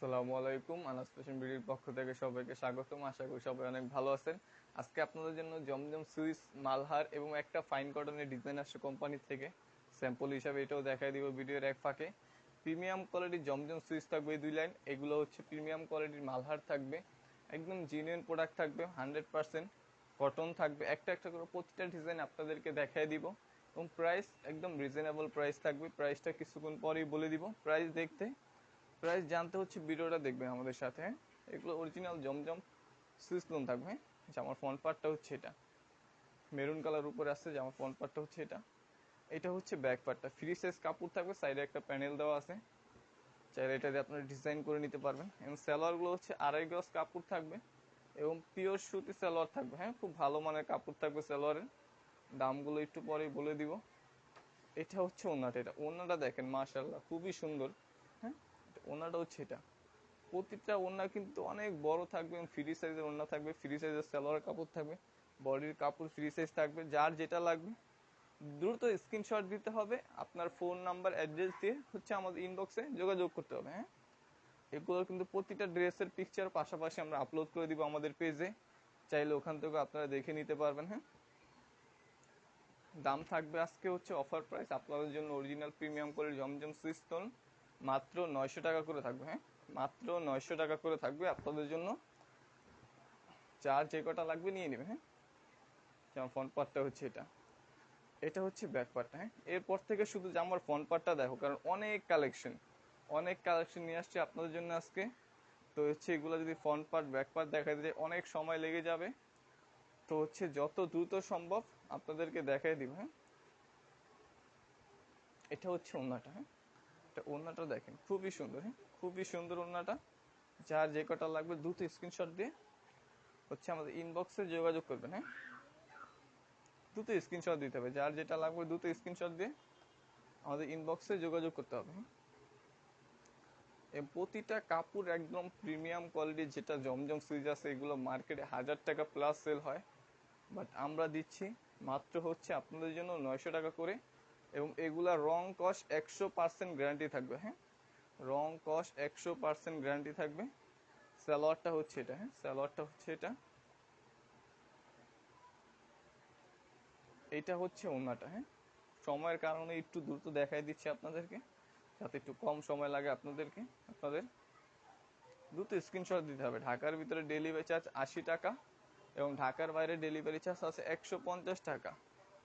আসসালামু আলাইকুম। আনাস ফ্যাশন বিডির পক্ষ থেকে সবাইকে স্বাগতম। আশা করি সবাই অনেক ভালো আছেন। আজকে আপনাদের জন্য জমজম সুইস, মালহার এবং একটা ফাইন কটনের ডিজাইন আসছে কোম্পানি থেকে। স্যাম্পল হিসাবে এটাও দেখাই দিব ভিডিওর এক ফাঁকে। প্রিমিয়াম কোয়ালিটির জমজম সুইস থাকবে দুই লাইন এগুলো হচ্ছে প্রিমিয়াম কোয়ালিটির মালহার থাকবে। একদম জিনিয়ন প্রোডাক্ট থাকবে হান্ড্রেড পার্সেন্ট কটন থাকবে। একটা একটা করে প্রতিটা ডিজাইন আপনাদেরকে দেখাই দিব। এবং প্রাইস একদম রিজনেবল প্রাইস থাকবে। প্রাইসটা কিছুক্ষণ পরেই বলে দিব। প্রাইস দেখতে প্রাইস জানতে হচ্ছে ভিডিওটা দেখবেন আমাদের সাথে? এগুলো অরিজিনাল জমজম সুইস লোন থাকবে? জামার ফ্রন্ট পার্টটা হচ্ছে এটা। মেরুন কালার উপরে আসছে জামার ফ্রন্ট পার্টটা হচ্ছে এটা। এটা হচ্ছে ব্যাক পার্টটা ফ্রি সাইজ কাপড় থাকবে সাইডে একটা প্যানেল দেওয়া আছে। চাইলে এটা দিয়ে আপনারা ডিজাইন করে নিতে পারবেন। এবং সালোয়ারগুলো হচ্ছে আড়াই গজ কাপড় থাকবে এবং পিওর সুতি সালোয়ার থাকবে। হ্যাঁ খুব ভালো মানের কাপড় থাকবে সালোয়ারের দামগুলো একটু পরেই বলে দিব। এটা হচ্ছে ওনাটা এটা ওনাটা দেখেন মাশাল্লাহ খুবই সুন্দর। ওনাটা হচ্ছে এটা। প্রতিটা ওনা কিন্তু অনেক বড় থাকবে ফ্রি সাইজের ওনা থাকবে। ফ্রি সাইজের সালোয়ার কাপড় থাকবে বডির কাপড় ফ্রি সাইজ থাকবে, যার যেটা লাগবে। দ্রুত স্ক্রিনশট দিতে হবে। আপনার ফোন নাম্বার অ্যাড্রেস দিয়ে হচ্ছে আমাদের ইনবক্সে যোগাযোগ করতে হবে হ্যাঁ? এগুলো কিন্তু প্রতিটা ড্রেসের পিকচার পাশাপাশি আমরা আপলোড করে দিব আমাদের পেজে চাইলে ওখান থেকে আপনারা দেখে নিতে পারবেন হ্যাঁ? দাম থাকবে আজকে হচ্ছে অফার প্রাইস আপনাদের জন্য অরিজিনাল প্রিমিয়াম করে জমজম সুইস্টোন মাত্র নয়শো টাকা করে থাকবে হ্যাঁ? মাত্র নয়শো টাকা করে থাকবে। আপনাদের জন্য চার যে কটা লাগবে নিয়ে নেবে হ্যাঁ? যেমন ফ্রন্ট পার্টটা হচ্ছে এটা। এটা হচ্ছে ব্যাক পার্টটা হ্যাঁ? এরপর থেকে শুধু জামার ফ্রন্ট পার্টটা দেখো, কারণ অনেক কালেকশন অনেক কালেকশন নিয়ে আসছে আপনাদের জন্য আজকে। তো হচ্ছে এগুলো যদি ফ্রন্ট পার্ট ব্যাক পার্ট দেখা যায় অনেক সময় লেগে যাবে। তো হচ্ছে যত দ্রুত সম্ভব আপনাদেরকে দেখাই দিব হ্যাঁ? এটা হচ্ছে ওনাটা হ্যাঁ? এটা ওনাটা দেখেন, খুবই সুন্দর হ্যাঁ? খুবই সুন্দর ওনাটা যার যে কটা লাগবে, দ্রুত স্ক্রিনশট দিয়ে হচ্ছে আমাদের ইনবক্সে যোগাযোগ করবেন হ্যাঁ? দ্রুত স্ক্রিনশট দিতে হবে। যার যেটা লাগবে, দ্রুত স্ক্রিনশট দিয়ে আমাদের ইনবক্সে যোগাযোগ করতে হবে হ্যাঁ? প্রতিটা কাপড় একদম প্রিমিয়াম কোয়ালিটির যেটা জমজম সুইচ আছে, এগুলো মার্কেটে হাজার টাকা প্লাস সেল হয়। বাট আমরা দিচ্ছি মাত্র হচ্ছে আপনাদের জন্য নয়শো টাকা করে এবং এগুলা রং কস একশো পার্সেন্ট গ্যারান্টি থাকবে হ্যাঁ? রং কস একশো পার্সেন্ট গ্যারান্টি থাকবে। স্যালোয়ারটা হচ্ছে এটা হ্যাঁ? স্যালোয়ারটা হচ্ছে এটা। এটা হচ্ছে ওনাটা হ্যাঁ? সময়ের কারণে একটু দ্রুত দেখাই দিচ্ছি আপনাদেরকে, যাতে একটু কম সময় লাগে আপনাদেরকে। আপনাদের দ্রুত স্ক্রিনশট দিতে হবে। ঢাকার ভিতরে ডেলিভারি চার্জ আশি টাকা এবং ঢাকার বাইরে ডেলিভারি চার্জ আছে একশো পঞ্চাশ টাকা।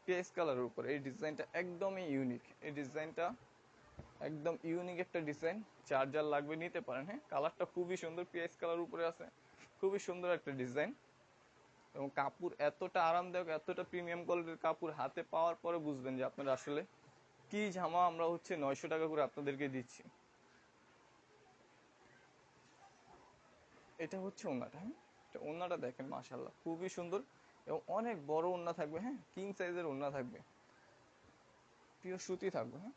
পেস কালারের উপর। এই ডিজাইনটা একদমই ইউনিক এই ডিজাইনটা একদম ইউনিক একটা ডিজাইন। চার্জার লাগবে, নিতে পারেন হ্যাঁ? কালারটা খুবই সুন্দর, পিএস কালার উপরে আছে। খুবই সুন্দর একটা ডিজাইন। এবং কাপড় এতটা আরামদায়ক, এতটা প্রিমিয়াম কোয়ালিটির কাপড় হাতে পাওয়ার পরে বুঝবেন যে আপনারা আসলে কি জামা আমরা হচ্ছে নয়শো টাকা করে আপনাদেরকে দিচ্ছি। এটা হচ্ছে ওনাটা হ্যাঁ? এটা ওনাটা দেখেন মাশাল্লাহ খুবই সুন্দর। এবং অনেক বড় ওড়না থাকবে হ্যাঁ? কিং সাইজের ওড়না থাকবে। পিওর সুতি থাকবে হ্যাঁ?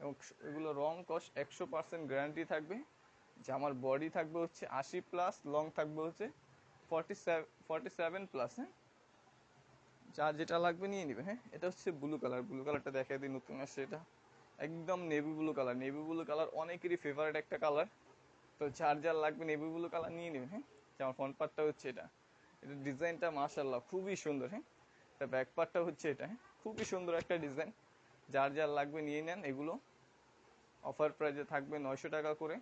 এবং এগুলো রং কস একশো পার্সেন্ট গ্যারান্টি থাকবে। জামার বডি থাকবে হচ্ছে আশি প্লাস লং থাকবে হচ্ছে forty seven forty seven plus হ্যাঁ? যার যেটা লাগবে নিয়ে নেবে হ্যাঁ? এটা হচ্ছে ব্লু কালার ব্লু কালারটা দেখাই দিই, নতুন আসছে এটা। একদম navy blue colour navy blue colour অনেকেরই ফেভারিট একটা কালার তো যার যার লাগবে নেভি ব্লু কালার নিয়ে নেবেন হ্যাঁ? যেমন ফ্রন্ট পার্টটা হচ্ছে এটা। এটা ডিজাইনটা মাশাল্লাহ খুবই সুন্দর হ্যাঁ? এটা ব্যাক পার্টটা হচ্ছে এটা হ্যাঁ? খুবই সুন্দর একটা ডিজাইন। যার যার লাগবে নিয়ে নেন, এগুলো। অফার প্রাইজে থাকবে নয়শো টাকা করে।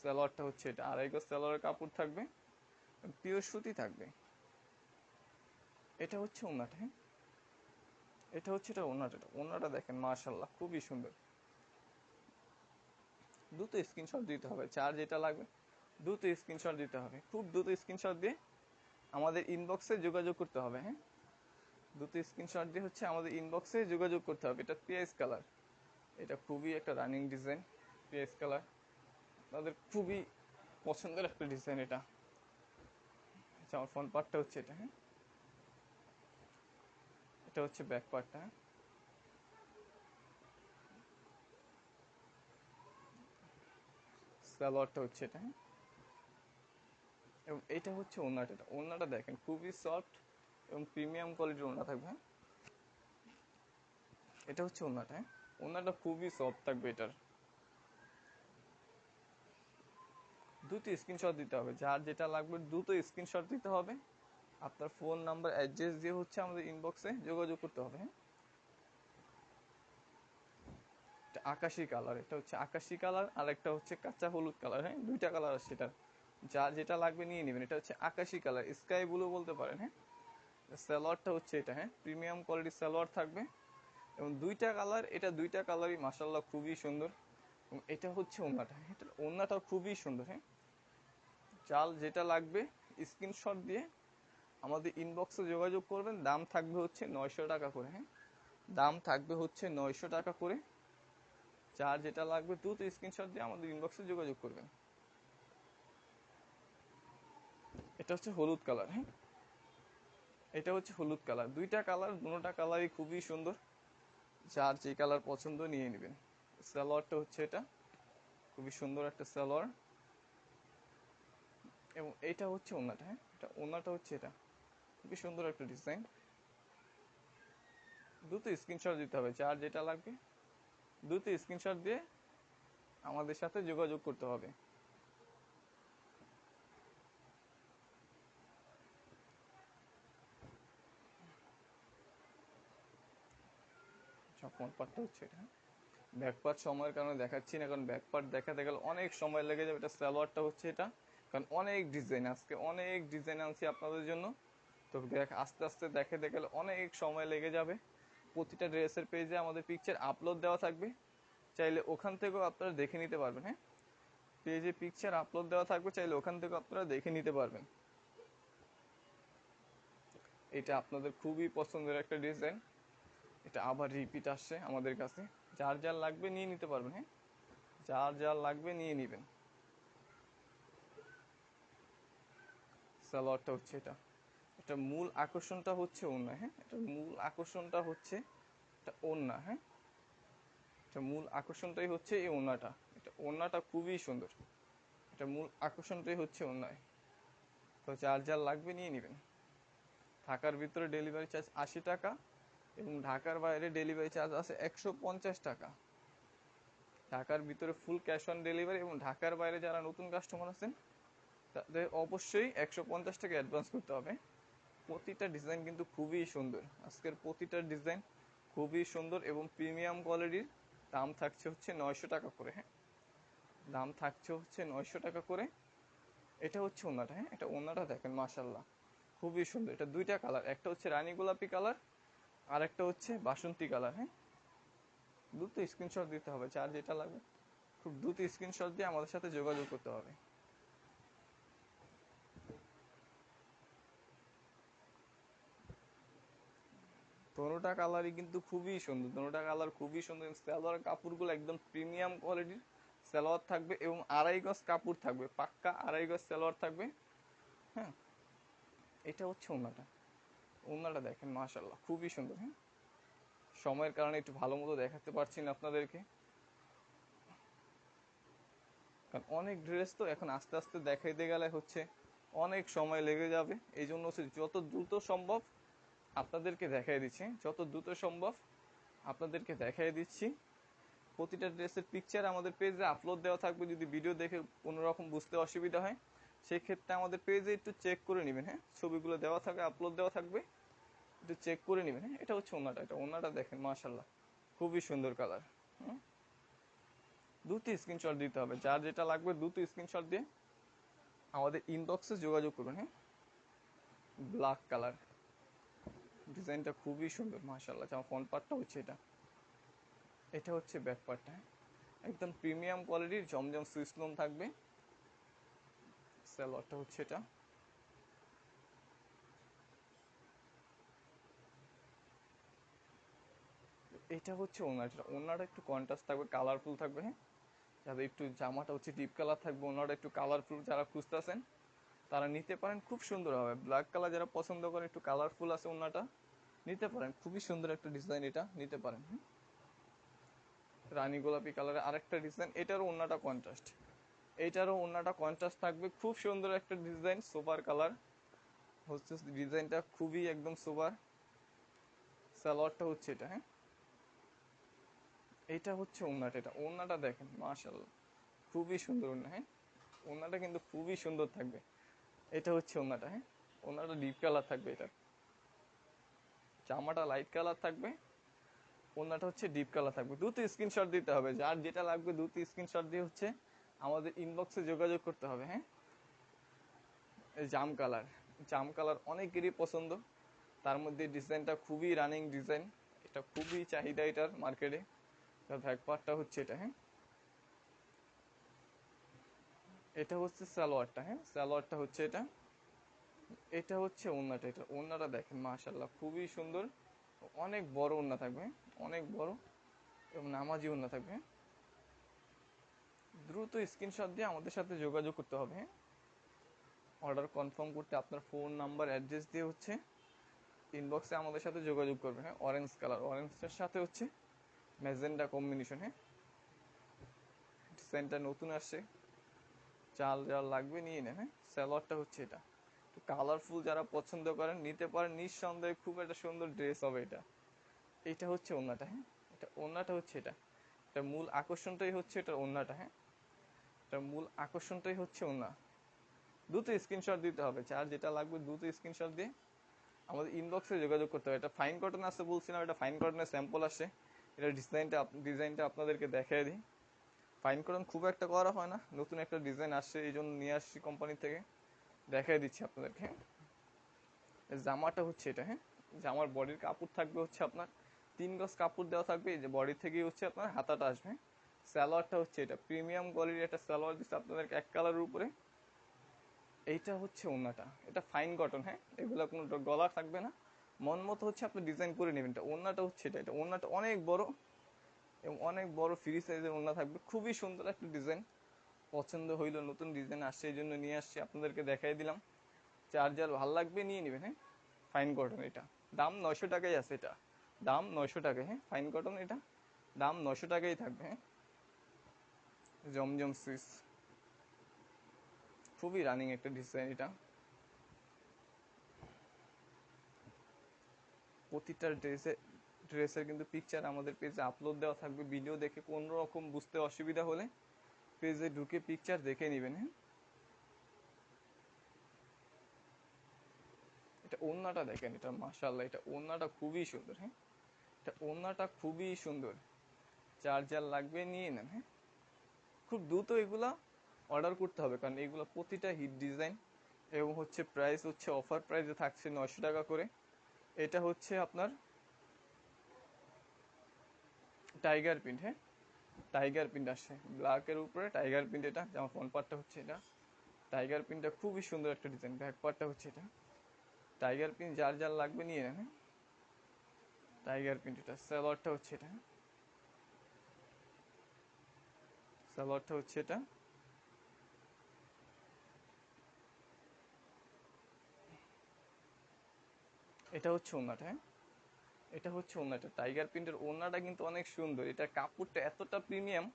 স্যালোয়ারটা হচ্ছে এটা, আড়াই গজ স্যালোয়ারের কাপড় থাকবে, পিওর সুতি থাকবে। এটা হচ্ছে ওনাটা হ্যাঁ? এটা হচ্ছে এটা ওনাটা ওনাটা দেখেন মাশাল্লাহ খুবই সুন্দর। দ্রুত স্ক্রিনশট দিতে হবে চার যেটা লাগবে, দ্রুত স্ক্রিনশট দিতে হবে। খুব দ্রুত স্ক্রিনশট দিয়ে আমাদের ইনবক্সে যোগাযোগ করতে হবে হ্যাঁ? দ্রুত স্ক্রিনশট দিয়ে হচ্ছে আমাদের ইনবক্সে যোগাযোগ করতে হবে। এটা পিএস কালার এটা খুবই একটা রানিং ডিজাইন পিএস কালার তাদের খুবই পছন্দের একটা ডিজাইন এটা। আচ্ছা আমার ফোন পার্টটা হচ্ছে এটা হ্যাঁ? এটা হচ্ছে ব্যাক পার্টটা হ্যাঁ? হচ্ছে এটা হ্যাঁ? এবং এটা হচ্ছে ওনাটা ওনাটা দেখেন, খুবই সফট এবং প্রিমিয়াম কোয়ালিটির ওনা থাকবে হ্যাঁ? এটা হচ্ছে ওনাটা হ্যাঁ? ওনাটা খুবই সফট থাকবে এটার। দ্রুত স্ক্রিনশট দিতে হবে, যার যেটা লাগবে দ্রুত স্ক্রিনশট দিতে হবে। আপনার ফোন নাম্বার অ্যাড্রেস দিয়ে হচ্ছে আমাদের ইনবক্সে যোগাযোগ করতে হবে হ্যাঁ? আকাশি কালার এটা হচ্ছে আকাশি কালার আর একটা হচ্ছে কাঁচা হলুদ কালার হ্যাঁ? দুইটা কালার আছে এটা যা যেটা লাগবে নিয়ে নেবেন। এটা হচ্ছে আকাশি কালার। স্কাই ব্লু বলতে পারেন হ্যাঁ? সালোয়ারটা হচ্ছে এটা হ্যাঁ? প্রিমিয়াম কোয়ালিটির সালোয়ার থাকবে। এবং দুইটা কালার, এটা দুইটা কালারই মাসাল্লাহ খুবই সুন্দর। এবং এটা হচ্ছে ওনাটা হ্যাঁ? এটা ওন্নাটা খুবই সুন্দর হ্যাঁ? চাল যেটা লাগবে, স্ক্রিনশট দিয়ে আমাদের ইনবক্সে যোগাযোগ করবেন। দাম থাকবে হচ্ছে নয়শো টাকা করে হ্যাঁ? দাম থাকবে হচ্ছে নয়শো টাকা করে। যার যেটা লাগবে, দ্রুত স্ক্রিনশট দিয়ে আমাদের ইনবক্সে যোগাযোগ করবেন। এটা হচ্ছে হলুদ কালার হ্যাঁ? এটা হচ্ছে হলুদ কালার। দুইটা কালার দুটোটা কালারই খুবই সুন্দর। যার যে কালার পছন্দ নিয়ে নেবেন। সালোয়ারটা হচ্ছে এটা। খুবই সুন্দর একটা সালোয়ার। এবং এটা হচ্ছে ওনাটা হ্যাঁ? এটা ওনাটা হচ্ছে এটা। খুবই সুন্দর একটা ডিজাইন। দ্রুত স্ক্রিনশট দিতে হবে, যার যেটা লাগবে। দ্রুত স্ক্রিনশট দিয়ে আমাদের সাথে যোগাযোগ করতে হবে। পার্টটা হচ্ছে এটা। ব্যাক পার্ট সময়ের কারণে দেখাচ্ছি না, কারণ ব্যাক পার্ট দেখাতে গেলে অনেক সময় লেগে যাবে, এটা সালোয়ারটা হচ্ছে এটা। কারণ অনেক ডিজাইন আজকে, অনেক ডিজাইন আনছি আপনাদের জন্য। তো দেখ, আস্তে আস্তে দেখাতে গেলে অনেক সময় লেগে যাবে। প্রতিটা ড্রেসের পেজে আমাদের পিকচার আপলোড দেওয়া থাকবে। চাইলে ওখান থেকেও আপনারা দেখে নিতে পারবেন হ্যাঁ? পেজে পিকচার আপলোড দেওয়া থাকবে, চাইলে ওখান থেকেও আপনারা দেখে নিতে পারবেন। এটা আপনাদের খুবই পছন্দের একটা ডিজাইন এটা আবার রিপিট আসছে আমাদের কাছে। যার যার লাগবে নিয়ে নিতে পারবেন হ্যাঁ? যার যার লাগবে নিয়ে নেবেন। সালোয়ারটা হচ্ছে এটা। এটা মূল আকর্ষণটা হচ্ছে ওন্না হ্যাঁ? এটা মূল আকর্ষণটা হচ্ছে এটা ওন্না হ্যাঁ? এটা মূল আকর্ষণটাই হচ্ছে এই ওন্নাটা এটা ওন্নাটা খুবই সুন্দর। এটা মূল আকর্ষণটাই হচ্ছে ওন্নায় তো যার যার লাগবে নিয়ে নেবেন। ঢাকার ভিতরে ডেলিভারি চার্জ আশি টাকা এবং ঢাকার বাইরে ডেলিভারি চার্জ আছে একশো পঞ্চাশ টাকা। ঢাকার ভিতরে ফুল ক্যাশ অন ডেলিভারি এবং ঢাকার বাইরে যারা নতুন কাস্টমার আছেন, তাদের অবশ্যই একশো পঞ্চাশ টাকা অ্যাডভান্স করতে হবে। প্রতিটা ডিজাইন কিন্তু খুবই সুন্দর। আজকের প্রতিটা ডিজাইন খুবই সুন্দর এবং প্রিমিয়াম কোয়ালিটির দাম থাকছে হচ্ছে নয়শো টাকা করে হ্যাঁ। দাম থাকছে হচ্ছে নয়শো টাকা করে। এটা হচ্ছে ওনাটা হ্যাঁ। এটা ওনাটা দেখেন মাসাল্লাহ খুবই সুন্দর। এটা দুইটা কালার একটা হচ্ছে রানী গোলাপি কালার আর একটা হচ্ছে বাসন্তী কালার হ্যাঁ? দ্রুত স্ক্রিনশট দিতে হবে, যার যেটা লাগবে খুব দ্রুত স্ক্রিনশট দিয়ে আমাদের সাথে যোগাযোগ করতে হবে। দোনোটা কালারই কিন্তু খুবই সুন্দর, দোনোটা কালার খুবই সুন্দর। সালোয়ার কাপড়গুলো একদম প্রিমিয়াম কোয়ালিটির সালোয়ার থাকবে এবং আড়াই গজ কাপড় থাকবে, পাক্কা আড়াই গজ সালোয়ার থাকবে হ্যাঁ? এটা হচ্ছে ওনাটা। ওনাটা দেখেন মাশাল্লাহ খুবই সুন্দর হ্যাঁ? সময়ের কারণে একটু ভালো মতো দেখাতে পারছি না আপনাদেরকে। কারণ অনেক ড্রেস তো এখন আস্তে আস্তে দেখাইতে গেলে হচ্ছে অনেক সময় লেগে যাবে। এই জন্য হচ্ছে যত দ্রুত সম্ভব আপনাদেরকে দেখাই দিচ্ছি, যত দ্রুত সম্ভব আপনাদেরকে দেখাই দিচ্ছি। প্রতিটা ড্রেসের পিকচার আমাদের পেজে আপলোড দেওয়া থাকবে। যদি ভিডিও দেখে কোনো রকম বুঝতে অসুবিধা হয় সেক্ষেত্রে আমাদের পেজে একটু চেক করে নেবেন হ্যাঁ? ছবিগুলো দেওয়া থাকবে আপলোড দেওয়া থাকবে, একটু চেক করে নেবেন হ্যাঁ? এটা হচ্ছে ওনাটা, এটা ওনাটা দেখেন মাশাল্লাহ খুবই সুন্দর কালার হুম? দুটি স্ক্রিনশট দিতে হবে, যার যেটা লাগবে দুটো স্ক্রিনশট দিয়ে আমাদের ইনবক্সে যোগাযোগ করবেন হ্যাঁ? ব্ল্যাক কালার ডিজাইনটা খুবই সুন্দর মাশাল্লাহ আমার ফ্রন্ট পার্টটা হচ্ছে এটা। এটা হচ্ছে ব্যাক পার্টটা একদম প্রিমিয়াম কোয়ালিটির জমজম সুইস লোন থাকবে। সালোয়ারটা হচ্ছে এটা। এটা হচ্ছে ওনারটা ওনারটা একটু কন্ট্রাস্ট থাকবে কালারফুল থাকবে হ্যাঁ? যাদের একটু জামাটা হচ্ছে ডিপ কালার থাকবে ওনারটা একটু কালারফুল যারা খুঁজতেছেন, তারা নিতে পারেন, খুব সুন্দর হবে। ব্ল্যাক কালার যারা পছন্দ করেন, একটু কালারফুল আছে ওনাটা নিতে পারেন। খুবই সুন্দর একটা ডিজাইন এটা, নিতে পারেন হুম। রানী গোলাপি কালারের আরেকটা ডিজাইন এটারও ওনাটা কন্ট্রাস্ট এইটারও ওনাটা কন্ট্রাস্ট থাকবে। খুব সুন্দর একটা ডিজাইন সোবার কালার হচ্ছে ডিজাইনটা খুবই একদম সোবার সালোয়ারটা হচ্ছে এটা হ্যাঁ? এটা হচ্ছে ওনাটা এটা ওনাটা দেখেন মাশাল্লাহ খুবই সুন্দর ওনা হ্যাঁ? ওনাটা কিন্তু খুবই সুন্দর থাকবে। এটা হচ্ছে ওনাটা হ্যাঁ? ওনাটা ডিপ কালার থাকবে এটা জামাটা লাইট কালার থাকবে। ওনাটা হচ্ছে ডিপ কালার থাকবে। দ্রুত স্ক্রিনশট দিতে হবে। যার যেটা লাগবে দ্রুত স্ক্রিনশট দিয়ে হচ্ছে আমাদের ইনবক্সে যোগাযোগ করতে হবে হ্যাঁ? জাম কালার জাম কালার অনেকেরই পছন্দ। তার মধ্যে ডিজাইনটা খুবই রানিং ডিজাইন এটা খুবই চাহিদা এটার মার্কেটে ব্যাক পার্টটা হচ্ছে এটা হ্যাঁ? এটা হচ্ছে সালোয়ারটা হ্যাঁ? সালোয়ারটা হচ্ছে এটা। এটা হচ্ছে ওন্নাটা, এটা। ওন্নাটা দেখেন মাশাল্লাহ খুবই সুন্দর। অনেক বড় ওন্না থাকবে হ্যাঁ? অনেক বড় এবং নামাজি ওন্না থাকবে হ্যাঁ? দ্রুত স্ক্রিনশট দিয়ে আমাদের সাথে যোগাযোগ করতে হবে। হ্যাঁ অর্ডার কনফার্ম করতে আপনার ফোন নাম্বার অ্যাড্রেস দিয়ে হচ্ছে ইনবক্সে আমাদের সাথে যোগাযোগ করবে হ্যাঁ? অরেঞ্জ কালার অরেঞ্জের সাথে হচ্ছে ম্যাজেন্ডা কম্বিনেশন হ্যাঁ? ডিজাইনটা নতুন আসছে। চাল যার লাগবে, নিয়ে নেন হ্যাঁ? স্যালোয়ারটা হচ্ছে এটা। তো কালারফুল যারা পছন্দ করেন, নিতে পারেন, নিঃসন্দেহে খুব একটা সুন্দর ড্রেস হবে এটা। এটা হচ্ছে ওন্নাটা হ্যাঁ? এটা ওন্নাটা হচ্ছে এটা। এটা মূল আকর্ষণটাই হচ্ছে এটা ওন্নাটা হ্যাঁ? এটা মূল আকর্ষণটাই হচ্ছে ওন্না দ্রুত স্ক্রিনশট দিতে হবে। যার যেটা লাগবে দ্রুত স্ক্রিনশট দিয়ে আমাদের ইনবক্সে যোগাযোগ করতে হবে। এটা ফাইন কটন আসছে বলছিলাম এটা ফাইন কটনের স্যাম্পল আসছে এটা ডিজাইনটা ডিজাইনটা আপনাদেরকে দেখাই দিই। ফাইন কটন খুব একটা করা হয় না। নতুন একটা ডিজাইন আসছে, এই জন্য নিয়ে আসছি কোম্পানি থেকে। দেখাই দিচ্ছি আপনাদেরকে। জামাটা হচ্ছে এটা হ্যাঁ? জামার বডির কাপড় থাকবে হচ্ছে আপনার। তিন গজ কাপড় দেওয়া থাকবে। এই যে বডি থেকেই হচ্ছে আপনার হাতাটা আসবে। স্যালোয়ারটা হচ্ছে এটা। প্রিমিয়াম কোয়ালিটির একটা স্যালোয়ার দিচ্ছে আপনাদেরকে এক কালারের উপরে। এইটা হচ্ছে ওন্নাটা এটা ফাইন কটন হ্যাঁ? এগুলো কোনো গলা থাকবে না। মন মতো হচ্ছে আপনি ডিজাইন করে নেবেন। এটা ওন্নাটা হচ্ছে এটা। এটা ওন্নাটা অনেক বড় এবং অনেক বড় ফ্রি সাইজের ওন্না থাকবে। খুবই সুন্দর একটা ডিজাইন পছন্দ হইল, নতুন ডিজাইন আসছে, এই জন্য নিয়ে আসছি, আপনাদেরকে দেখাই দিলাম। চার্জার ভালো লাগবে, নিয়ে নেবেন হ্যাঁ? ফাইন কটন এটা। দাম নয়শো টাকাই আছে এটা। দাম নয়শো টাকা হ্যাঁ? ফাইন কটন এটা। দাম নয়শো টাকাই থাকবে হ্যাঁ? জমজম সুইচ। খুবই রানিং একটা ডিজাইন এটা। প্রতিটা ড্রেসে ড্রেসের কিন্তু পিকচার আমাদের পেজে আপলোড দেওয়া থাকবে। ভিডিও দেখে কোনো রকম বুঝতে অসুবিধা হলে পেজে ঢুকে পিকচার দেখে নেবেন হ্যাঁ? এটা ওন্নাটা দেখেন, এটা মাশাআল্লাহ, এটা ওন্নাটা খুবই সুন্দর হ্যাঁ? এটা ওন্নাটা খুবই সুন্দর। যার লাগবে নিয়ে নেন হ্যাঁ? খুব দ্রুত এগুলা অর্ডার করতে হবে। কারণ এগুলো প্রতিটা হিট ডিজাইন এবং হচ্ছে প্রাইস হচ্ছে অফার প্রাইসে থাকছে নশো টাকা করে। এটা হচ্ছে আপনার টাইগার প্রিন্ট হ্যাঁ? টাইগার প্রিন্ট আসছে। ব্ল্যাকের উপরে টাইগার প্রিন্ট এটা, যেমন ফ্রন্ট পার্টটা হচ্ছে এটা। টাইগার প্রিন্টটা খুবই সুন্দর একটা ডিজাইন ব্যাক পার্টটা হচ্ছে এটা। টাইগার প্রিন্ট যার যার লাগবে নিয়ে নেন হ্যাঁ? টাইগার প্রিন্ট এটা সালোয়ারটা হচ্ছে এটা। হ্যাঁ? সালোয়ারটা হচ্ছে এটা। এটা হচ্ছে ওনাটা হ্যাঁ? এটা হচ্ছে ওনাটা টাইগার প্রিন্টের ওনাটা কিন্তু অনেক সুন্দর। এটা কাপড়টা এতটা প্রিমিয়াম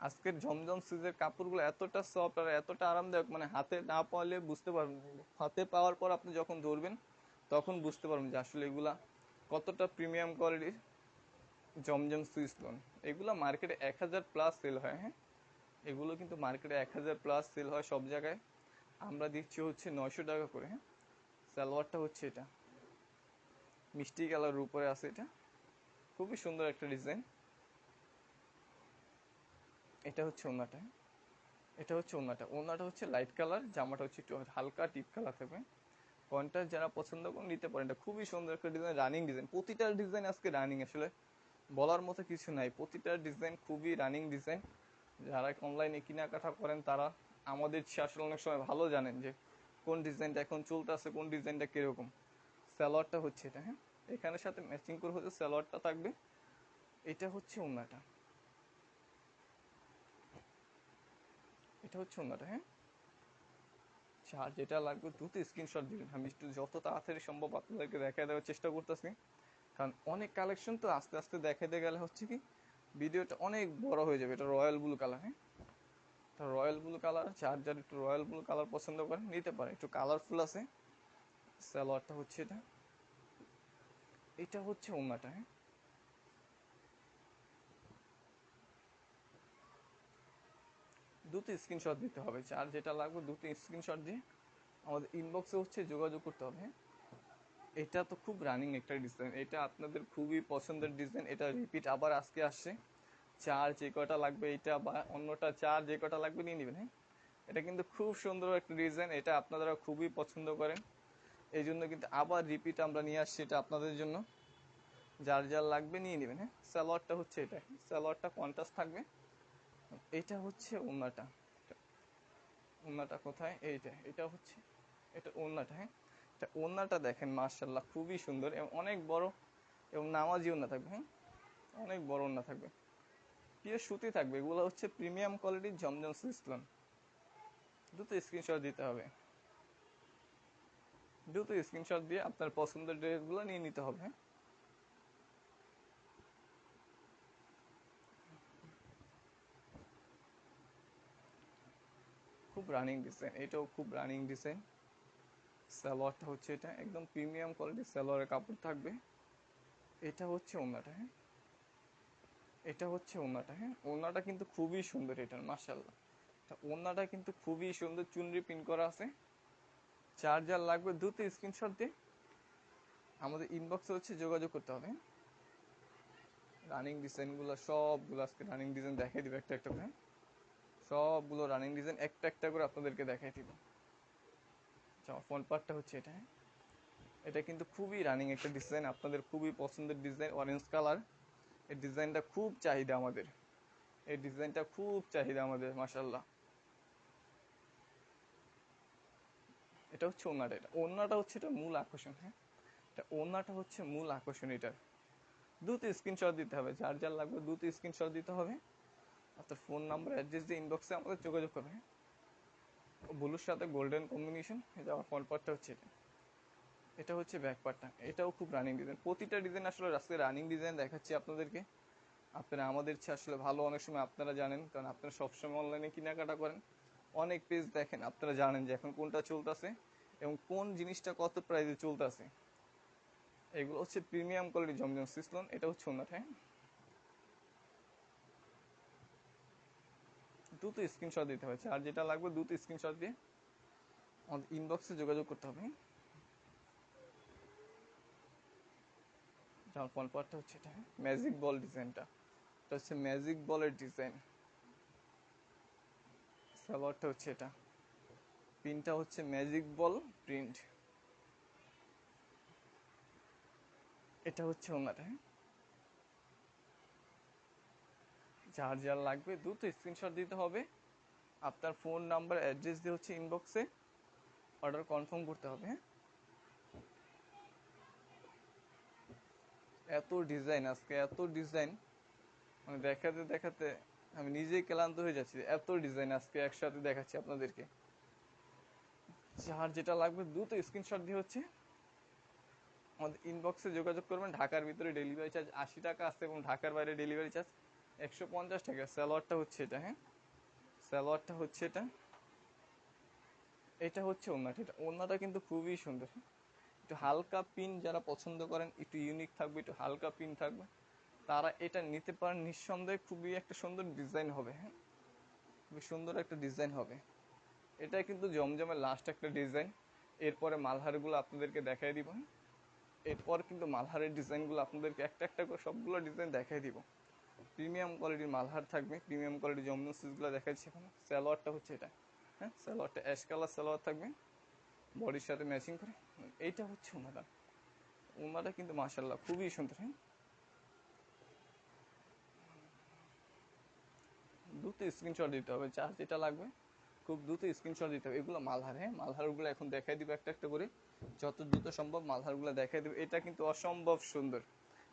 আজকের ঝমঝম সিজের কাপড়গুলো এতটা সফট আর এতটা আরামদায়ক মানে হাতে না পাওয়ালে বুঝতে পারবেন হাতে পাওয়ার পর আপনি যখন ধরবেন, তখন বুঝতে পারবেন যে আসলে এগুলা কতটা প্রিমিয়াম কোয়ালিটির জমজম সুইস লোন এগুলো মার্কেটে এক হাজার প্লাস সেল হয় হ্যাঁ? এগুলো কিন্তু মার্কেটে এক হাজার প্লাস সেল হয় সব জায়গায়। আমরা দিচ্ছি হচ্ছে নয়শো টাকা করে হ্যাঁ? সালোয়ারটা হচ্ছে এটা। মিষ্টি কালারের উপরে আছে এটা। খুবই সুন্দর একটা ডিজাইন এটা হচ্ছে ওনাটা এটা হচ্ছে ওনাটা। ওনাটা হচ্ছে লাইট কালার জামাটা হচ্ছে একটু হালকা টিপ কালার থাকবে। কন্ট্রাস্ট যারা পছন্দ করেন নিতে পারেন। এটা খুবই সুন্দর একটা ডিজাইন রানিং ডিজাইন প্রতিটা ডিজাইন আজকে রানিং আসলে বলার মতো কিছু নাই। প্রতিটা ডিজাইন খুবই রানিং ডিজাইন যারা অনলাইনে কেনাকাটা করেন, তারা আমাদের আসলে অনেক সময় ভালো জানেন যে কোন ডিজাইনটা এখন চলতেছে, কোন ডিজাইনটা কীরকম। সালোয়ারটা হচ্ছে এটা হ্যাঁ? এখানের সাথে ম্যাচিং করে হচ্ছে সালোয়ারটা থাকবে। এটা হচ্ছে ওনাটা। এটা হচ্ছে ওনাটা হ্যাঁ? যার যেটা লাগবে দ্রুত স্ক্রিনশট দিবেন। আমি একটু যত তাড়াতাড়ি সম্ভব আপনাদেরকে দেখায় দেওয়ার চেষ্টা করতেছি। কারণ অনেক কালেকশন তো আস্তে আস্তে দেখাতে গেলে হচ্ছে কি ভিডিওটা অনেক বড় হয়ে যাবে। এটা রয়্যাল ব্লু কালার হ্যাঁ? রয়্যাল ব্লু কালার যার যার একটু রয়্যাল ব্লু কালার পছন্দ করেন, নিতে পারে একটু কালারফুল আছে। সালোয়ারটা হচ্ছে এটা। এটা হচ্ছে ওনাটা হ্যাঁ? দুটো স্ক্রিনশট দিতে হবে। যার যেটা লাগবে, দুটি স্ক্রিনশট দিয়ে আমাদের ইনবক্সে হচ্ছে যোগাযোগ করতে হবে হ্যাঁ? এটা তো খুব রানিং একটা ডিজাইন এটা আপনাদের খুবই পছন্দের ডিজাইন এটা রিপিট আবার আজকে আসছে। চার যে কটা লাগবে, এটা বা অন্যটা চার যে কটা লাগবে নিয়ে নেবেন হ্যাঁ? এটা কিন্তু খুব সুন্দর একটা ডিজাইন এটা আপনারা খুবই পছন্দ করেন। এই জন্য কিন্তু আবার রিপিট আমরা নিয়ে আসছি এটা আপনাদের জন্য। যার যার লাগবে নিয়ে নেবেন হ্যাঁ? স্যালোয়ারটা হচ্ছে এটা। স্যালোয়ারটা কন্ট্রাস্ট থাকবে। এটা হচ্ছে ওনাটা ওনাটা কোথায়? এইটা। এটা হচ্ছে, এটা ওনাটা হ্যাঁ? এটা ওনাটা দেখেন মার্শাল্লাহ খুবই সুন্দর এবং অনেক বড় এবং নামাজি ওনা থাকবে হ্যাঁ? অনেক বড় ওনা থাকবে। পিওর সুতি থাকবে, এগুলো হচ্ছে প্রিমিয়াম কোয়ালিটির জমজম সিস্টন দুটো স্ক্রিনশট দিতে হবে। দুটো স্ক্রিনশট দিয়ে আপনার পছন্দের ড্রেসগুলো নিয়ে নিতে হবে হ্যাঁ? খুব রানিং ডিজাইন, এটাও খুব রানিং ডিজাইন। সালোয়ারটা হচ্ছে এটা। একদম প্রিমিয়াম কোয়ালিটির সালোয়ারের কাপড় থাকবে। এটা হচ্ছে ওনাটা হ্যাঁ? এটা হচ্ছে ওনাটা হ্যাঁ? ওনাটা কিন্তু খুবই সুন্দর এটার মার্শাল্লাহ ওনাটা কিন্তু খুবই সুন্দর চুনরি পিন করা আছে। চার্জার লাগবে দুটো স্ক্রিনশট দিয়ে। আমাদের ইনবক্সে হচ্ছে যোগাযোগ করতে হবে রানিং ডিজাইনগুলো সবগুলো আজকে রানিং ডিজাইন দেখাই দিবে একটা একটা করে হ্যাঁ? সবগুলো রানিং ডিজাইন একটা একটা করে আপনাদেরকে দেখাই দিব। ফোন পার্টটা হচ্ছে এটা হ্যাঁ? এটা কিন্তু খুবই রানিং একটা ডিজাইন আপনাদের খুবই পছন্দের ডিজাইন অরেঞ্জ কালার এই ডিজাইনটা খুব চাহিদা আমাদের। এই ডিজাইনটা খুব চাহিদা আমাদের মাসাল্লাহ এটা হচ্ছে ওনাটা এটা ওনাটা হচ্ছে এটা মূল আকর্ষণ হ্যাঁ? এটা ওনাটা হচ্ছে মূল আকর্ষণ এটার। দুটো স্ক্রিনশট দিতে হবে, যার যার লাগবে দুটো স্ক্রিনশট দিতে হবে। আপনার ফোন নাম্বার অ্যাড্রেস দিয়ে ইনবক্সে আমাদের যোগাযোগ করবে হ্যাঁ? ব্লুর সাথে গোল্ডেন কম্বিনেশন এটা আমার ফ্রন্ট পার্টটা হচ্ছে এটা। এটা হচ্ছে ব্যাক পার্টটা এটাও খুব রানিং ডিজাইন প্রতিটা ডিজাইন আসলে রাস্তায় রানিং ডিজাইন দেখাচ্ছি আপনাদেরকে। আপনারা আমাদের চেয়ে আসলে ভালো অনেক সময় আপনারা জানেন, কারণ আপনারা সবসময় অনলাইনে কেনাকাটা করেন। অনেক পেজ দেখেন, আপনারা জানেন যে এখন কোনটা চলতেছে এবং কোন জিনিসটা কত প্রাইসে চলতেছে। এগুলো হচ্ছে প্রিমিয়াম কোয়ালিটি জমজম সিসলন এটা হচ্ছে ওনাটা হ্যাঁ? দুটো স্ক্রিনশট দিতে হবে আর যেটা লাগবে দুটো স্ক্রিনশট দিয়ে আমাদের ইনবক্সে যোগাযোগ করতে হবে। যার ফোন পার্টটা হচ্ছে এটা ম্যাজিক বল ডিজাইনটা এটা হচ্ছে ম্যাজিক বলের ডিজাইন সালোয়ারটা হচ্ছে এটা। প্রিন্টটা হচ্ছে ম্যাজিক বল প্রিন্ট এটা হচ্ছে ওনাটা হ্যাঁ? যার যার লাগবে দ্রুত স্ক্রিনশট দিতে হবে। আপনার ফোন নাম্বার অ্যাড্রেস দিয়ে হচ্ছে ইনবক্সে অর্ডার কনফার্ম করতে হবে হ্যাঁ? এত ডিজাইন আজকে, এত ডিজাইন মানে দেখাতে দেখাতে আমি নিজেই ক্লান্ত হয়ে যাচ্ছি, এত ডিজাইন আজকে একসাথে দেখাচ্ছি আপনাদেরকে। যার যেটা লাগবে দ্রুত স্ক্রিনশট দিয়ে হচ্ছে আমাদের ইনবক্সে যোগাযোগ করবেন, ঢাকার ভিতরে ডেলিভারি চার্জ আশি টাকা আছে এবং ঢাকার বাইরে ডেলিভারি চার্জ একশো পঞ্চাশ টাকা। স্যালোয়ারটা হচ্ছে এটা হ্যাঁ? স্যালোয়ারটা হচ্ছে এটা। এটা হচ্ছে ওনাটা এটা ওনাটা কিন্তু খুবই সুন্দর একটু হালকা পিন যারা পছন্দ করেন, একটু ইউনিক থাকবে, একটু হালকা পিন থাকবে, তারা এটা নিতে পারেন। নিঃসন্দেহে খুবই একটা সুন্দর ডিজাইন হবে হ্যাঁ? খুবই সুন্দর একটা ডিজাইন হবে। এটা কিন্তু জমজমের লাস্ট একটা ডিজাইন। এরপরে মালহারগুলো আপনাদেরকে দেখাই দিব হ্যাঁ? এরপর কিন্তু মালহারের ডিজাইনগুলো আপনাদেরকে একটা একটা করে সবগুলো ডিজাইন দেখাই দিব। প্রিমিয়াম কোয়ালিটির মালহার থাকবে, প্রিমিয়াম কোয়ালিটির জমজম সিজগুলো দেখাচ্ছি এখানে স্যালোয়ারটা হচ্ছে এটা হ্যাঁ স্যালোয়ারটা অ্যাশ কালার স্যালোয়ার থাকবে বডির সাথে ম্যাচিং করে, এইটা হচ্ছে ওনাটা ওনাটা কিন্তু মাসাল্লাহ খুবই সুন্দর হ্যাঁ। দ্রুত স্ক্রিনশট দিতে হবে চার্জ যেটা লাগবে, খুব দ্রুত স্ক্রিনশট দিতে হবে। এগুলো মালহার হ্যাঁ মালহারগুলো এখন দেখাই দিবে একটা একটা করে, যত দ্রুত সম্ভব মালহারগুলো দেখাই দেবে। এটা কিন্তু অসম্ভব সুন্দর।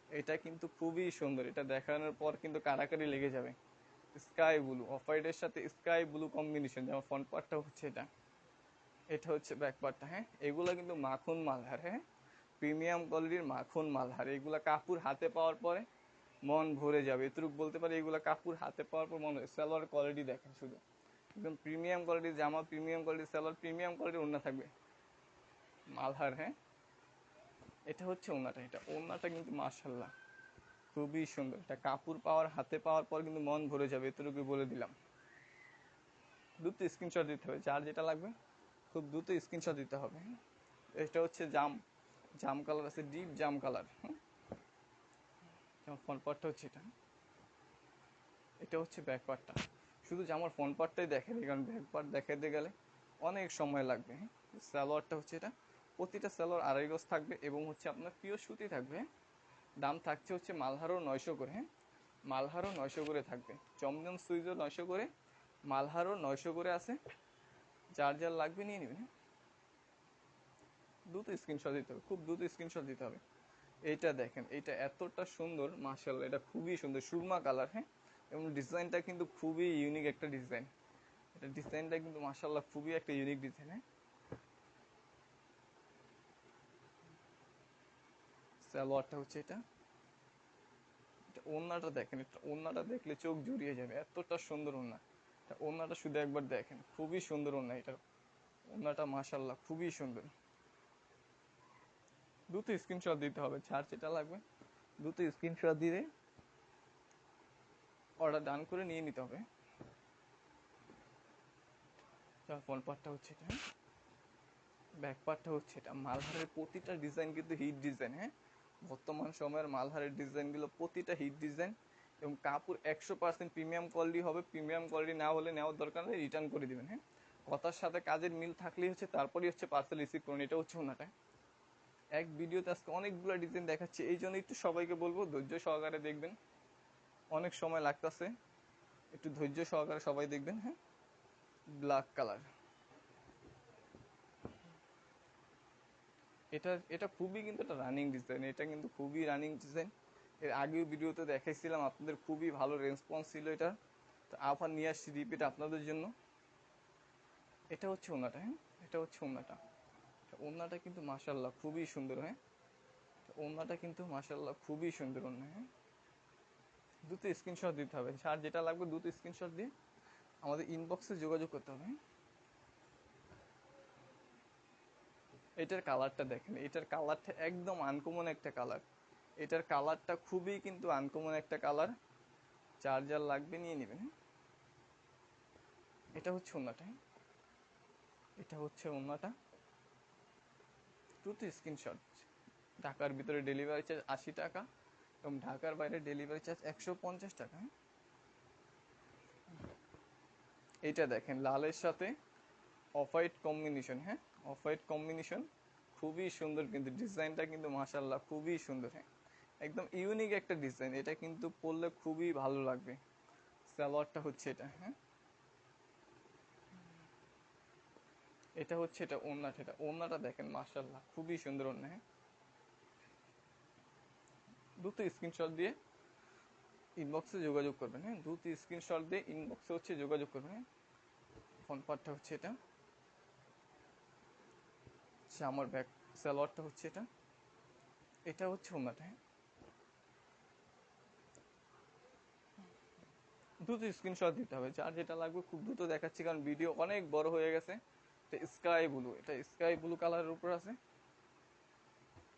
এটা কিন্তু খুবই সুন্দর। এটা দেখানোর পর কিন্তু কারাকারি লেগে যাবে। স্কাই ব্লু অফ হোয়াইটের সাথে স্কাই ব্লু কম্বিনেশন যেমন ফ্রন্ট পার্টটা হচ্ছে এটা। এটা হচ্ছে ব্যাক পার্টটা হ্যাঁ? এগুলো কিন্তু মাখন মালহার হ্যাঁ? প্রিমিয়াম কোয়ালিটির মাখন মালহার। এগুলো কাপড় হাতে পাওয়ার পরে মন ভরে যাবে। এতটুকু বলতে পারি এগুলো কাপড় হাতে পাওয়ার পর মনে সালোয়ার কোয়ালিটি দেখেন শুধু। একদম প্রিমিয়াম কোয়ালিটির জামা প্রিমিয়াম কোয়ালিটির সালোয়ার প্রিমিয়াম কোয়ালিটির ওড়না থাকবে। মালহার হ্যাঁ? এটা হচ্ছে ওনাটা, এটা ওনাটা কিন্তু মার্শাল্লাহ খুবই সুন্দর। এটা কাপড় পাওয়ার, হাতে পাওয়ার পর কিন্তু মন ভরে যাবে এতটুকু বলে দিলাম। দ্রুত স্ক্রিনশট দিতে হবে। যার যেটা লাগবে, খুব দ্রুত স্ক্রিনশট দিতে হবে। হ্যাঁ? এটা হচ্ছে জাম জাম কালার আছে ডিপ জাম কালার যেমন ফ্রন্ট পার্টটা হচ্ছে এটা। এটা হচ্ছে ব্যাক পার্টটা শুধু যে আমার ফ্রন্ট পার্টটাই দেখে দিই কারণ ব্যাক পার্ট দেখাতে গেলে অনেক সময় লাগবে। হ্যাঁ সালোয়ারটা হচ্ছে এটা। প্রতিটা সালোয়ার আড়াই গজ থাকবে এবং হচ্ছে আপনার পিওর সুতি থাকবে? দাম থাকছে হচ্ছে মালহারও নয়শো করে হ্যাঁ? মালহারও নয়শো করে থাকবে। চমচম সুইজও নয়শো করে, মালহারও নয়শো করে আছে। যার যার লাগবে নিয়ে নেবেন হ্যাঁ? দ্রুত স্ক্রিনশট দিতে হবে, খুব দ্রুত স্ক্রিনশট দিতে হবে। এইটা দেখেন এটা এতটা সুন্দর মার্শাল এটা খুবই সুন্দর, সুরমা কালার হ্যাঁ? এবং ডিজাইনটা কিন্তু খুবই ইউনিক একটা ডিজাইন। এটা ডিজাইনটা কিন্তু মার্শাল্লাহ খুবই একটা ইউনিক ডিজাইন হ্যাঁ? সালোয়ারটা হচ্ছে এটা। ওন্নাটা দেখেন, এটা দেখলে চোখ জুড়িয়ে যাবে। এতটা সুন্দর ওন্না এটা ওন্নাটা শুধু একবার দেখেন, খুবই সুন্দর ওন্না এটা। ওন্নাটা মাশাল্লাহ খুবই সুন্দর। দ্রুত স্ক্রিনশট দিতে হবে যার যেটা লাগবে। দ্রুত স্ক্রিনশট দিয়ে অর্ডার ডান করে নিয়ে নিতে হবে। ফোন পার্টটা হচ্ছে এটা। ব্যাক পার্টটা হচ্ছে এটা। মালহারের প্রতিটা ডিজাইন কিন্তু হিট ডিজাইন হ্যাঁ? বর্তমান সময়ের মালহারের ডিজাইনগুলো প্রতিটা হিট ডিজাইন এবং কাপড় একশো পার্সেন্ট প্রিমিয়াম কোয়ালিটি হবে। প্রিমিয়াম কোয়ালিটি না হলে নেওয়ার দরকার নেই রিটার্ন করে দিবেন হ্যাঁ? কথার সাথে কাজের মিল থাকলেই হচ্ছে, তারপরেই হচ্ছে পার্সেল রিসিভ করুন, এটা হচ্ছে ওনাটা এক ভিডিওতে আজকে অনেকগুলো ডিজাইন দেখাচ্ছি, এই জন্য একটু সবাইকে বলব, ধৈর্য সহকারে দেখবেন। অনেক সময় লাগতেছে, একটু ধৈর্য সহকারে সবাই দেখবেন হ্যাঁ? ব্ল্যাক কালার এটা এটা খুবই কিন্তু একটা রানিং ডিজাইন এটা কিন্তু খুবই রানিং ডিজাইন এর আগেও ভিডিওতে দেখাইছিলাম, আপনাদের খুবই ভালো রেসপন্স ছিল এটা। তো আবার নিয়ে আসছি রিপিট আপনাদের জন্য। এটা হচ্ছে ওনাটা হ্যাঁ? এটা হচ্ছে ওনাটা ওনাটা কিন্তু মাসাল্লাহ খুবই সুন্দর হ্যাঁ? ওনাটা কিন্তু মাসাল্লাহ খুবই সুন্দর ওনা হ্যাঁ? দুটো স্ক্রিনশট দিতে হবে। যার যেটা লাগবে দুটো স্ক্রিনশট দিয়ে আমাদের ইনবক্সে যোগাযোগ করতে হবে হ্যাঁ? এটার কালারটা দেখেন, এটার কালারটা একদম আনকমন একটা কালার এটার কালারটা খুবই কিন্তু আনকমন একটা কালার চার্জার লাগবে, নিয়ে নেবেন হ্যাঁ? এটা হচ্ছে ওনাটা হ্যাঁ? এটা হচ্ছে ওনাটা দ্রুত স্ক্রিনশট ঢাকার ভিতরে ডেলিভারি চার্জ আশি টাকা এবং ঢাকার বাইরে ডেলিভারি চার্জ একশো পঞ্চাশ টাকা হ্যাঁ? এটা দেখেন, লালের সাথে অফ হোয়াইট কম্বিনেশন হ্যাঁ অফ হোয়াইট কম্বিনেশন, খুবই সুন্দর কিন্তু ডিজাইনটা কিন্তু মাসাল্লাহ খুবই সুন্দর। হ্যাঁ একদম ইউনিক একটা ডিজাইন, এটা কিন্তু পরলে খুবই ভালো লাগবে। সালোয়ারটা হচ্ছে এটা হ্যাঁ? এটা হচ্ছে এটা ওন্নাটা এটা ওন্নাটা দেখেন মাসাল্লাহ খুবই সুন্দর ওন্না হ্যাঁ? দ্রুত স্ক্রিনশট দিয়ে ইনবক্সে যোগাযোগ করবেন হ্যাঁ? দ্রুত স্ক্রিনশট দিয়ে ইনবক্সে হচ্ছে যোগাযোগ করবেন হ্যাঁ? ফোন পার্টটা হচ্ছে এটা। আচ্ছা আমার ব্যাক সালোয়ারটা হচ্ছে এটা। এটা হচ্ছে ওনাটা হ্যাঁ। দ্রুত স্ক্রিনশট দিতে হবে, যার যেটা লাগবে খুব দ্রুত দেখাচ্ছি, কারণ ভিডিও অনেক বড় হয়ে গেছে। এটা স্কাই ব্লু এটা স্কাই ব্লু কালারের উপর আছে।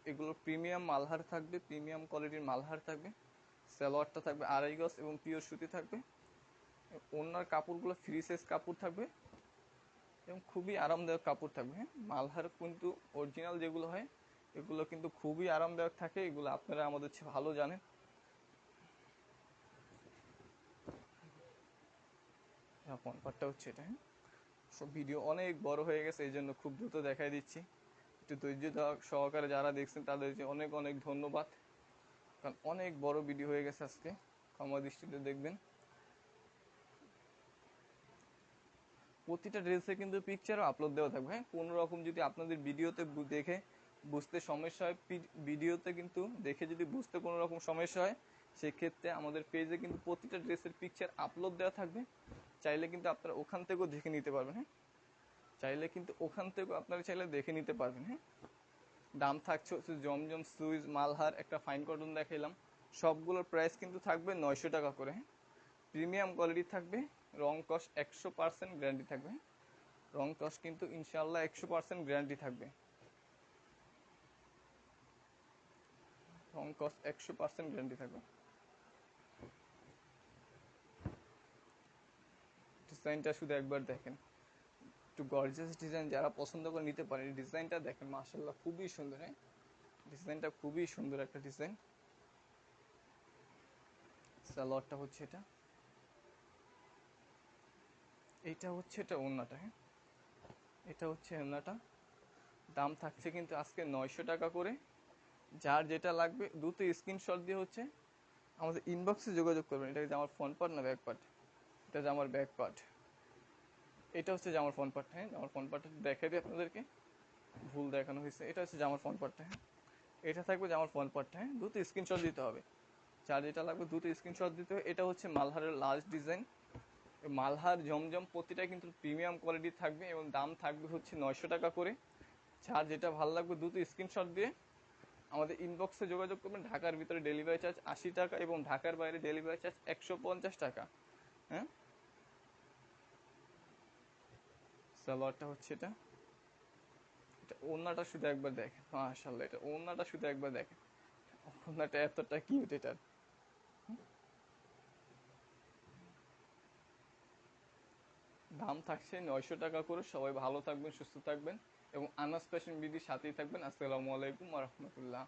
এগুলো প্রিমিয়াম মালহার থাকবে প্রিমিয়াম কোয়ালিটির মালহার থাকবে সালোয়ারটা থাকবে আড়াই গজ এবং পিওর সুতি থাকবে। ওনার কাপড়গুলো ফ্রি সাইজ কাপড় থাকবে। এবং খুবই আরামদায়ক কাপড় থাকবে হ্যাঁ? মালহার কিন্তু অরিজিনাল যেগুলো হয়, এগুলো কিন্তু খুবই আরামদায়ক থাকে, এগুলো আপনারা আমাদের চেয়ে ভালো জানেন। পার্টটা হচ্ছে এটা হ্যাঁ? সব ভিডিও অনেক বড় হয়ে গেছে, এই জন্য খুব দ্রুত দেখাই দিচ্ছি। একটু ধৈর্য সহকারে যারা দেখছেন, তাদেরকে অনেক অনেক ধন্যবাদ। কারণ অনেক বড় ভিডিও হয়ে গেছে আজকে, ক্ষমা দৃষ্টিতে দেখবেন। প্রতিটা ড্রেসে কিন্তু পিকচারও আপলোড দেওয়া থাকবে। হ্যাঁ কোনো রকম যদি আপনাদের ভিডিওতে দেখে বুঝতে সমস্যা হয় ভিডিওতে কিন্তু দেখে যদি বুঝতে কোনো রকম সমস্যা হয়, সেক্ষেত্রে আমাদের পেজে কিন্তু প্রতিটা ড্রেসের পিকচার আপলোড দেওয়া থাকবে। চাইলে কিন্তু আপনারা ওখান থেকেও দেখে নিতে পারবেন হ্যাঁ। চাইলে কিন্তু ওখান থেকেও আপনারা চাইলে দেখে নিতে পারবেন হ্যাঁ। দাম থাকছে হচ্ছে জমজম সুইজ মালহার, একটা ফাইন কটন দেখাইলাম। সবগুলোর প্রাইস কিন্তু থাকবে নয়শো টাকা করে হ্যাঁ। প্রিমিয়াম কোয়ালিটি থাকবে রং কস একশো পার্সেন্ট গ্যারান্টি থাকবে। রং কস কিন্তু ইনশাল্লাহ একশো পার্সেন্ট গ্যারান্টি থাকবে। রং কস একশো পার্সেন্ট গ্যারান্টি থাকবে। ডিজাইনটা শুধু একবার দেখেন। একটু গর্জিয়াস ডিজাইন যারা পছন্দ করে নিতে পারেন ডিজাইনটা দেখেন মার্শাল্লাহ খুবই সুন্দর হ্যাঁ? ডিজাইনটা খুবই সুন্দর একটা ডিজাইন। সালোয়ারটা হচ্ছে এটা। এইটা হচ্ছে, এটা ওন্নাটা হ্যাঁ? এটা হচ্ছে ওন্নাটা দাম থাকছে কিন্তু আজকে নয়শো টাকা করে। যার যেটা লাগবে, দ্রুত স্ক্রিনশট দিয়ে হচ্ছে আমাদের ইনবক্সে যোগাযোগ করবেন। এটা হচ্ছে আমার ফোন পার্ট না ব্যাক পার্ট এটা হচ্ছে আমার ব্যাক পার্ট এটা হচ্ছে জামার ফোন পার্ট হ্যাঁ? জামার ফোন পার্টটা দেখাই দিই আপনাদেরকে। ভুল দেখানো হয়েছে। এটা হচ্ছে জামার ফোন পার্টটা হ্যাঁ? এটা থাকবে জামার ফোন পার্টটা হ্যাঁ? দ্রুত স্ক্রিনশট দিতে হবে। যার যেটা লাগবে, দ্রুত স্ক্রিনশট দিতে হবে। এটা হচ্ছে মালহারের লাস্ট ডিজাইন মালহার জমজম প্রতিটা কিন্তু প্রিমিয়াম কোয়ালিটি থাকবে এবং দাম থাকবে হচ্ছে নয়শো টাকা করে। যার যেটা ভালো লাগবে দ্রুত স্ক্রিনশট দিয়ে আমাদের ইনবক্সে যোগাযোগ করবেন। ঢাকার ভিতরে ডেলিভারি চার্জ আশি টাকা এবং ঢাকার বাইরে ডেলিভারি চার্জ একশো পঞ্চাশ টাকা। হ্যাঁ? সালোয়ারটা হচ্ছে এটা। এটা ওড়নাটা শুধু একবার দেখেন। মাশাল্লাহ এটা ওড়নাটা শুধু একবার দেখেন। ওড়নাটা এতটা কিউট এটার দাম থাকছে নয়শো টাকা করে। সবাই ভালো থাকবেন, সুস্থ থাকবেন এবং আনাস ফ্যাশন বিধির সাথেই থাকবেন। আসসালামু আলাইকুম রহমতুল্লাহ।